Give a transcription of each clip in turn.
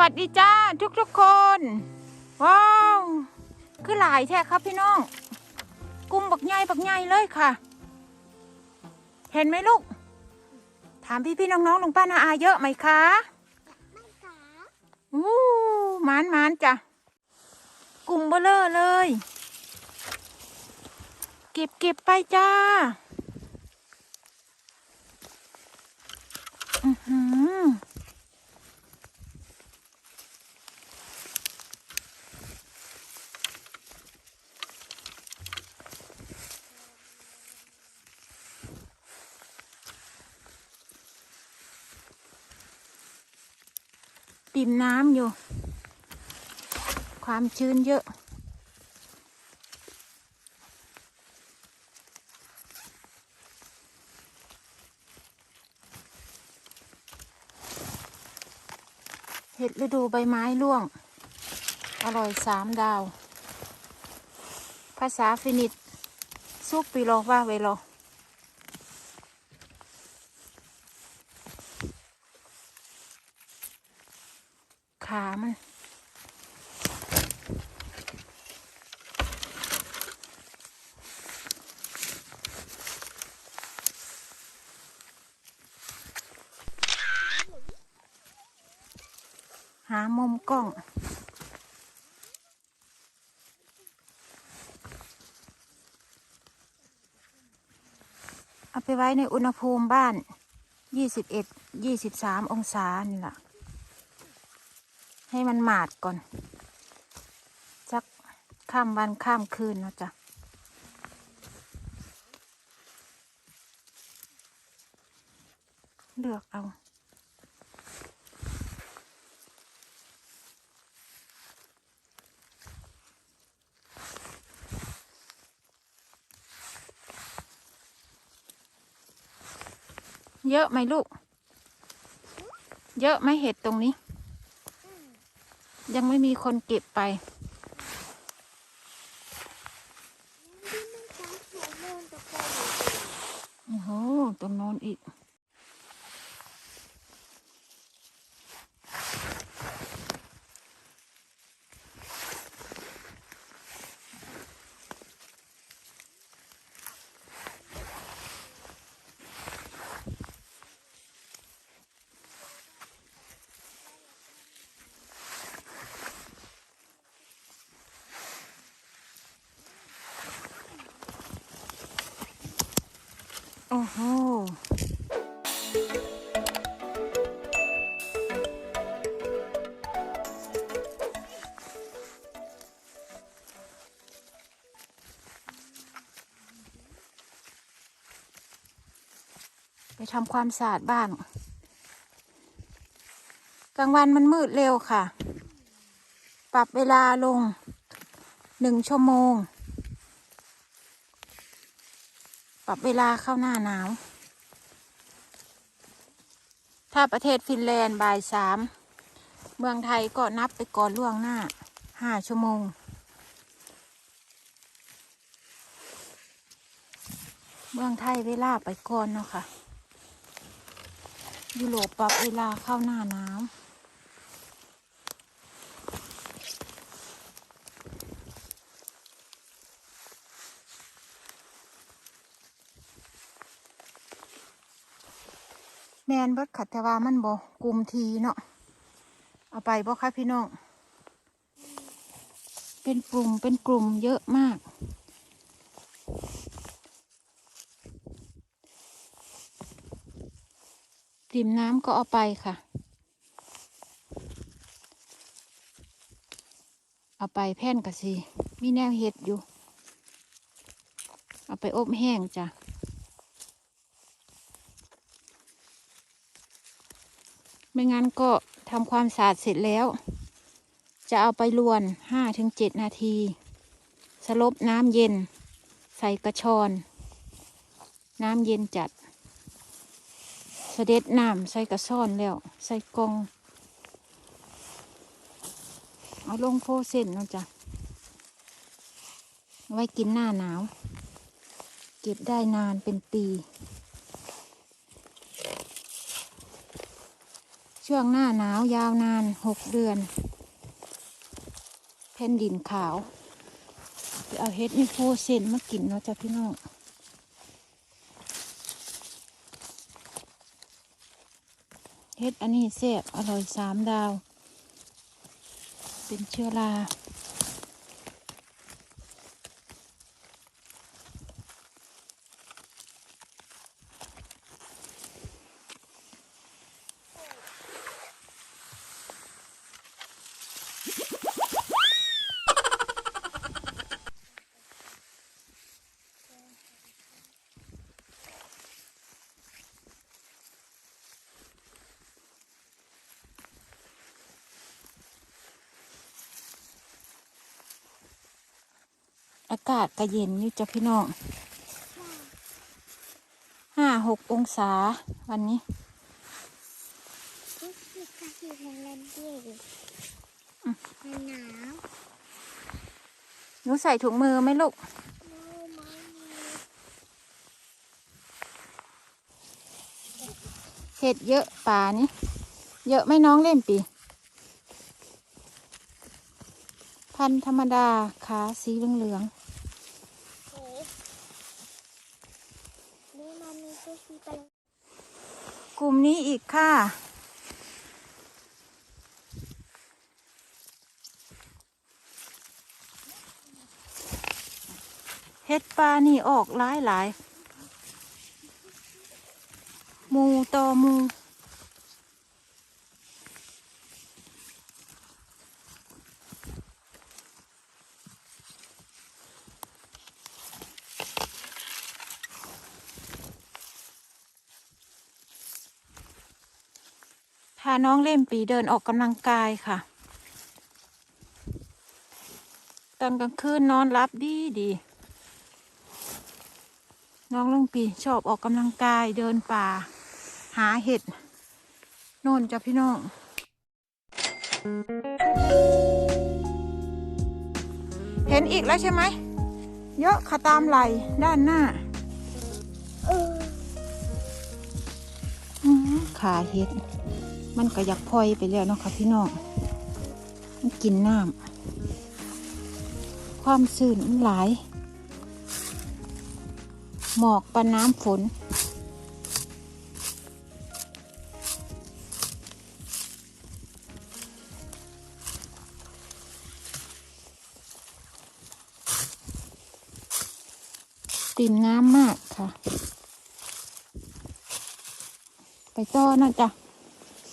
วัสดีจ้าทุกทุกๆคน ว้าว คือหลายแท้ครับพี่น้อง กุ้งบักใหญ่บักใหญ่เลยค่ะ เห็นไหมลูก ถามพี่พี่ๆน้องลุงป้านาอาเยอะไหมคะไม่ค่ะอู้หมานหมานจ้ะกุ้งเบลเลอร์เลย เก็บเก็บไปจ้าอือหือ ปิ่มน้ำอยู่ ความชื้นเยอะ เห็ดฤดูใบไม้ร่วง อร่อยสามดาว ภาษาฟินิชซุปปิโลว่าเวโล ขามันหามุมกล้อง เอาไปไว้ในอุณหภูมิบ้านยี่สิบเอ็ดยี่สิบสามองศานี่แหละ ให้มันหมาดก่อนจักข้ามวันข้ามคืนเนาะจ้ะเลือกเอาเยอะไหมลูก เยอะไหมเห็ดตรงนี้ ยังไม่มีคนเก็บไป โอ้โห ตรงโน้นอีก อ้โหไปทำความสะอาดบ้าน กลางวันมันมืดเร็วค่ะ ปรับเวลาลงหนึ่งชั่วโมง ปรับเวลาเข้าหน้าหนาว ถ้าประเทศฟินแลนด์บ่ายสาม เมืองไทยก็นับไปก่อนล่วงหน้าห้าชั่วโมง เมืองไทยเวลาไปก่อนเนาะค่ะ ยุโรปปรับเวลาเข้าหน้าหนาว แมนเบิดขัดแต่ว่ามันบ่กลุ่มทีเนาะเอาไปบ่คะพี่น้อง เป็นกลุ่มเป็นกลุ่มเยอะมากติ่มน้ำก็เอาไปค่ะ เอาไปแผ่นกะสิมีแนวเห็ดอยู่ เอาไปอบแห้งจ้ะ ไม่งั้นก็ทำความสะอาดเสร็จแล้ว จะเอาไปลวนห้าถึงเจ็ดนาที สลบน้ำเย็น ใส่กระชอน น้ำเย็นจัด เสด็จน้ำใส่กระซ่อนแล้ว ใส่กองเอาลงโพเส้นนะจ้ะไว้กินหน้าหนาว เก็บได้นานเป็นปี ช่วงหน้าหนาวยาวนานหกเดือนแผ่นดินขาวจะเอาเฮ็ดนี่โฟเซนมากินเนาะจ้ะพี่น้องเฮ็ดอันนี้แซ่บอร่อยสามดาว เป็นเชื้อราากาศก็เย็นอยู่จ้ะพี่น้องห้าหกองศาวันนี้รู้สึกกระสีมันเล่นดีอืมมันหนาวหนูใส่ถุงมือไหมลูกรู้ไหมมีเห็ดเยอะป่านี่เยอะไหม่น้องเล่มปี พันธุ์ธรรมดาขาสีเหลืองเฮ้ยนี่มันมีตัวสี กลุ่มนี้อีกค่ะ เห็ดปลานี่ออกหลายหลายหมูต่อหมู พาน้องเล่มปีเดินออกกำลังกายค่ะ ตอนกลางคืนนอนรับดีดี น้องล่มปีชอบออกกำลังกายเดินป่า หาเห็ดโน่นจ้ะพี่น้อง เห็นอีกแล้วใช่ไหม เยอะค่ะตามไหลด้านหน้าเออขาเห็ด มันก็อยากพลอยไปแล้วเนาะค่ะพี่น้องมันกินน้ำความสื่นมันหลาย หมอกปานน้ำฝน ติ่มน้ำมากค่ะ ไปต่อนะจ๊ะ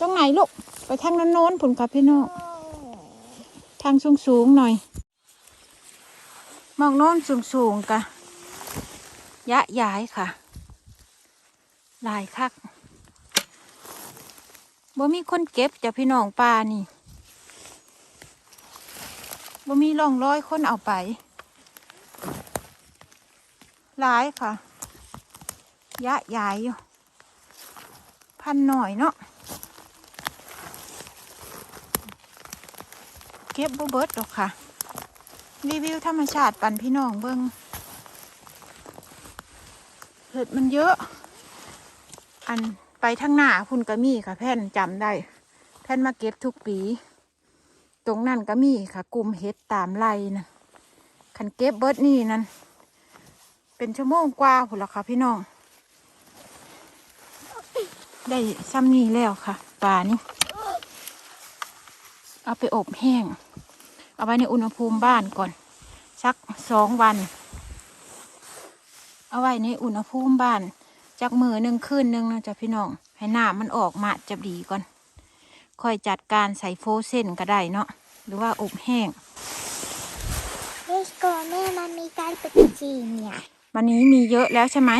ตรงไหนลูก ไปทางนั้นโน้นผุนกับพี่น้องทางสูงสูงๆหน่อย มองโน้นสูงสูงๆกะยะย้ายค่ะ หลายคักบ่มีคนเก็บจ้ะพี่น้องปลานี่บ่มีร่องร้อยคนเอาไป หลายค่ะ ยะย้ายอยู่ พันหน่อยเนาะ ก็บบ่เบิดดอกค่ะ รีวิวธรรมชาติปันพี่น้องเบิงเห็ดมันเยอะ อันไปทางหน้าคุณก็มีค่ะ แพ่นจำได้ แพ่นมาเก็บทุกปี ตรงนั้นก็มีค่ะ กลุ่มเห็ดตามไร่นะคันเก็บเบิดนี่นั่นเป็นชั่วโมงกว่าพุ่นละค่ะพี่น้อง ได้ซ้ำนี่แล้วค่ะปลานี่ เอาไปอบแห้ง เอาไว้ในอุณหภูมิบ้านก่อน สักสองวัน เอาไว้ในอุณหภูมิบ้านจากมือหนึ่งคืนหนึ่งนะจ๊ะพี่น้อง ให้น้ำมันออกมาจะดีก่อน ค่อยจัดการใส่โฟเส้นก็ได้เนาะ หรือว่าอบแห้งเลสโกแม่มันมีการปฏิจีเนี่ยวันนี้มีเยอะแล้วใช่ไหม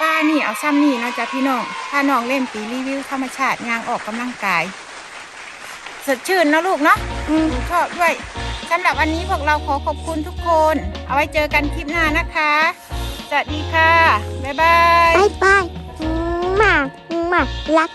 ป้านี่เอาซ้ำนี่นะจ๊ะพี่น้อง ถ้าน้องเล่นปีรีวิวธรรมชาติยางออกกำลังกาย สดชื่นนะลูกเนาะอืมชอบด้วยสำหรับวันนี้พวกเราขอขอบคุณทุกคน เอาไว้เจอกันคลิปหน้านะคะ สวัสดีค่ะ บ๊ายบาย บายบายมามาลัก